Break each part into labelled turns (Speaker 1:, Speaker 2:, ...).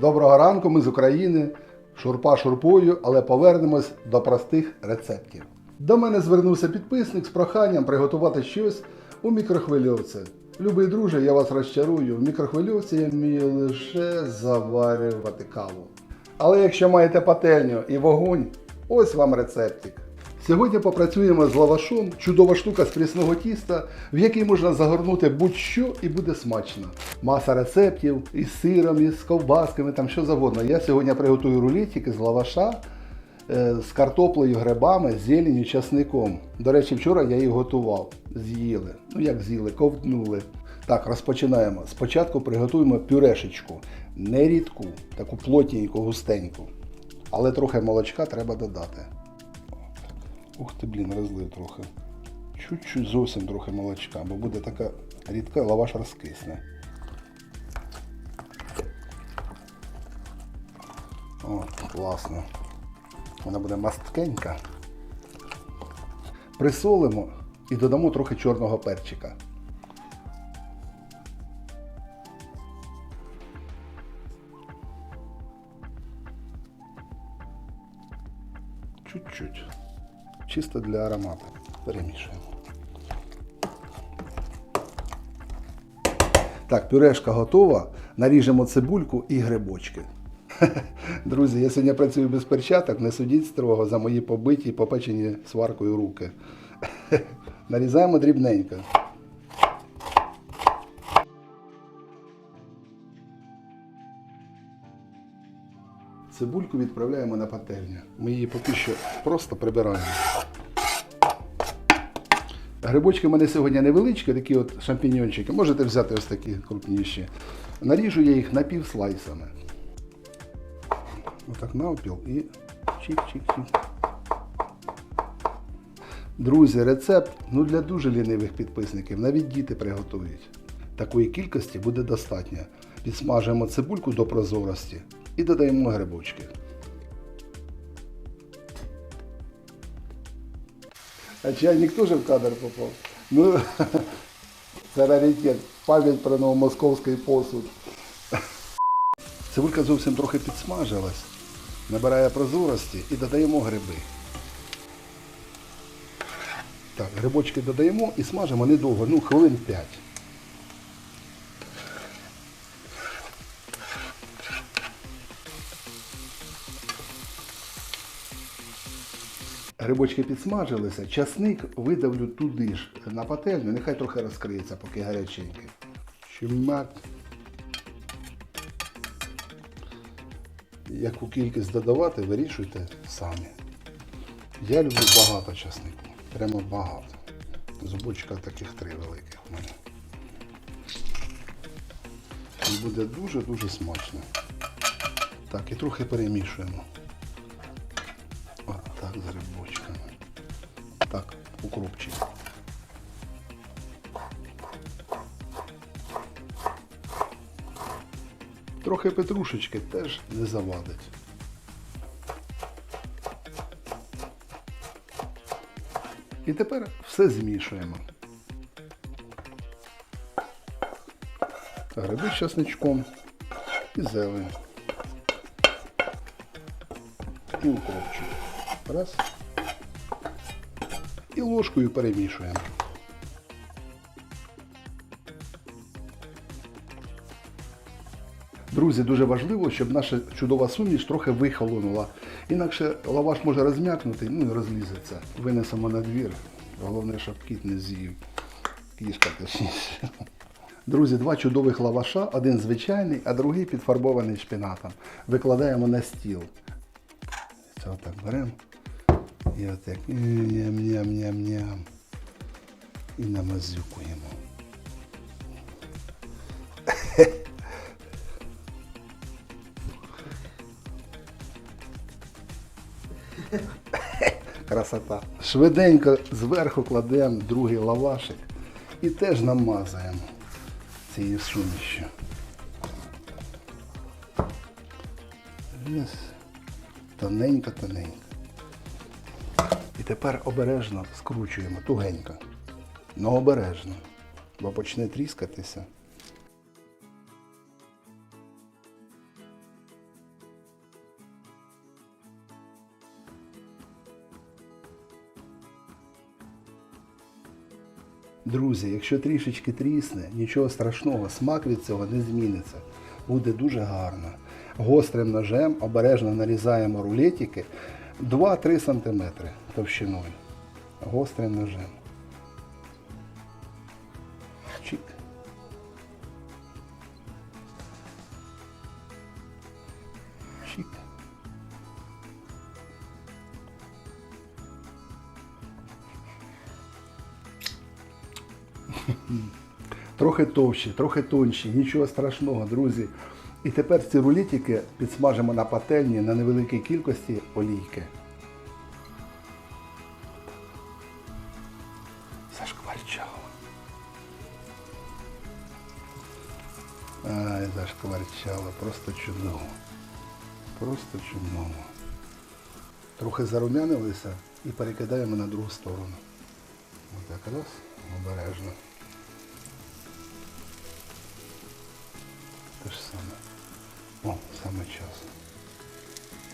Speaker 1: Доброго ранку, ми з України. Шурпа шурпою, але повернемось до простих рецептів. До мене звернувся підписник з проханням приготувати щось у мікрохвильовці. Любий друже, я вас розчарую. В мікрохвильовці я вмію лише заварювати каву. Але якщо маєте пательню і вогонь, ось вам рецептик. Сьогодні попрацюємо з лавашом, чудова штука з прісного тіста, в який можна загорнути будь-що і буде смачно. Маса рецептів із сиром, із ковбасками, там що завгодно. Я сьогодні приготую рулетики з лаваша е, з картоплею, грибами, зеленю, часником. До речі, вчора я їх готував. З'їли. Ну як з'їли, ковтнули. Так, розпочинаємо. Спочатку приготуємо пюрешечку. Не рідку, таку плотненьку, густеньку. Але трохи молочка треба додати. Ух ти, блін, розлив трохи. Чуть-чуть зовсім трохи молочка, бо буде така рідка, лаваш розкисне. О, класно. Вона буде масткенька. Присолимо і додамо трохи чорного перчика. Чуть-чуть. Чисто для аромату. Перемішуємо. Так, пюрешка готова. Наріжемо цибульку і грибочки. Друзі, я сьогодні працюю без перчаток, не судіть строго за мої побиті і попечені сваркою руки. Нарізаємо дрібненько. Цибульку відправляємо на пательню. Ми її поки що просто прибираємо. Грибочки в мене сьогодні невеличкі, такі от шампіньончики. Можете взяти ось такі крупніші. Наріжу я їх напівслайсами. Отак навпіл і чик-чик-чик. Друзі, рецепт ну, для дуже лінивих підписників. Навіть діти приготують. Такої кількості буде достатньо. Підсмажуємо цибульку до прозорості і додаємо грибочки. А чайник теж в кадр попав. Ну, це раритет. Пам'ять про новомосковський посуд. Цибулька зовсім трохи підсмажилась, набирає прозорості і додаємо гриби. Так, грибочки додаємо і смажимо недовго, ну хвилин 5. Грибочки підсмажилися, часник видавлю туди ж на пательню, нехай трохи розкриється, поки гаряченький. Чумак. Яку кількість додавати, вирішуйте самі. Я люблю багато часнику. Прямо багато. Зубочка таких три великих у мене. І буде дуже-дуже смачно. Так, і трохи перемішуємо. От так з грибочками. Укропчик. Трохи петрушечки теж не завадить. І тепер все змішуємо. Гриби з часничком і зелень. І укропчик. Раз. І ложкою перемішуємо. Друзі, дуже важливо, щоб наша чудова суміш трохи вихолонула. Інакше лаваш може розм'якнути, ну і розлізеться. Винесемо на двір. Головне, щоб кіт не з'їв. Кішка точніше. Друзі, два чудових лаваша, один звичайний, а другий підфарбований шпинатом. Викладаємо на стіл. Це отак беремо. І отак. Ням-ням-ням-ням. І намазюкуємо. Красота. Швиденько зверху кладемо другий лавашик і теж намазуємо цією сумішю. Раз. І тепер обережно скручуємо тугенько. Ну обережно, бо почне тріскатися. Друзі, якщо трішечки трісне, нічого страшного, смак від цього не зміниться. Буде дуже гарно. Гострим ножем обережно нарізаємо рулетики, 2-3 см товщиною. Гострим ножем. Чик. Чик. Трохи товщі, трохи тонші, нічого страшного, друзі. І тепер ці рулетики підсмажимо на пательні на невеликій кількості олійки. Зашкварчало. Ай, зашкварчало, просто чудово. Просто чудово. Трохи зарумянилися і перекидаємо на другу сторону. Отак раз, обережно. Те ж саме. О, саме час.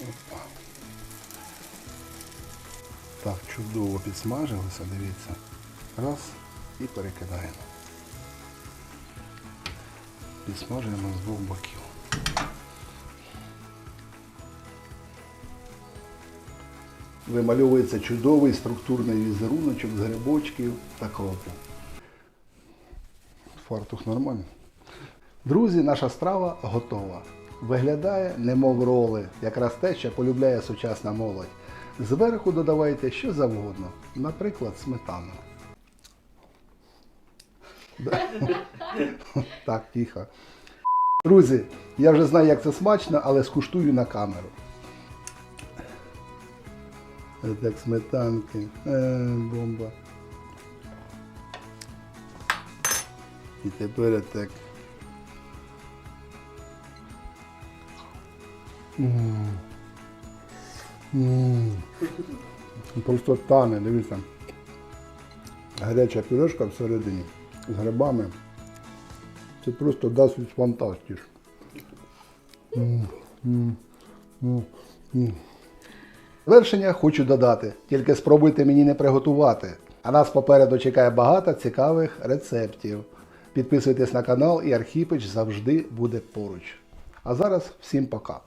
Speaker 1: Опа. Так, чудово підсмажилося, дивіться. Раз і перекидаємо. Підсмажуємо з двох боків. Вимальовується чудовий структурний візеруночок з грибочків та кропу. Фартух нормальний. Друзі, наша страва готова. Виглядає, немов роли, якраз те, що полюбляє сучасна молодь. Зверху додавайте що завгодно, наприклад, сметану. Так, тихо. Друзі, я вже знаю, як це смачно, але скуштую на камеру. Так, сметанки. Е, бомба. І тепер так. Просто тане, дивіться. Гаряча пюрешка всередині з грибами. Це просто дасть м. Завершення хочу додати, тільки спробуйте мені не приготувати. А нас попереду чекає багато цікавих рецептів. Підписуйтесь на канал і Архіпич завжди буде поруч. А зараз всім пока.